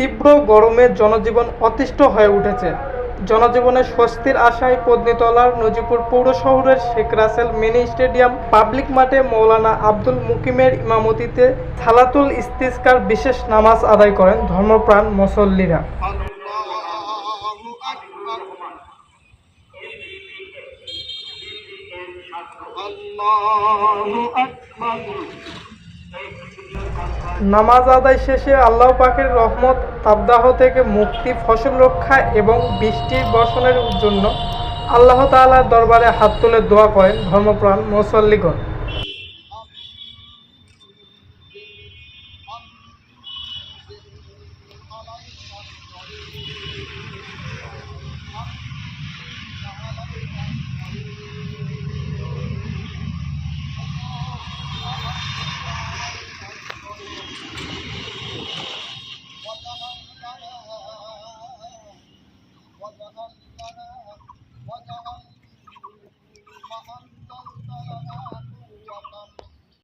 তীব্র গরমে জনজীবন অতিষ্ঠ হয়ে উঠেছে। জনজীবনের স্বস্তির আশায় পদ্নীতলার নজিপুর পৌর শহরের Sheikh Russel mini stadium, public মাঠে মৌলানা আব্দুল মুকিমের ইমামতিতে সালাতুল ইস্তিস্কার বিশেষ নামাজ আদায় করেন ধর্মপ্রাণ মুসল্লিরা। নামাজ আদায় শেষে আল্লাহ পাকের রহমত তাবদাহ থেকে মুক্তি, ফসল রক্ষা এবং বৃষ্টি বর্ষণের জন্য আল্লাহ তাআলার দরবারে হাত তুলে দোয়া করেন ধর্মপ্রাণ মুসল্লিগণ।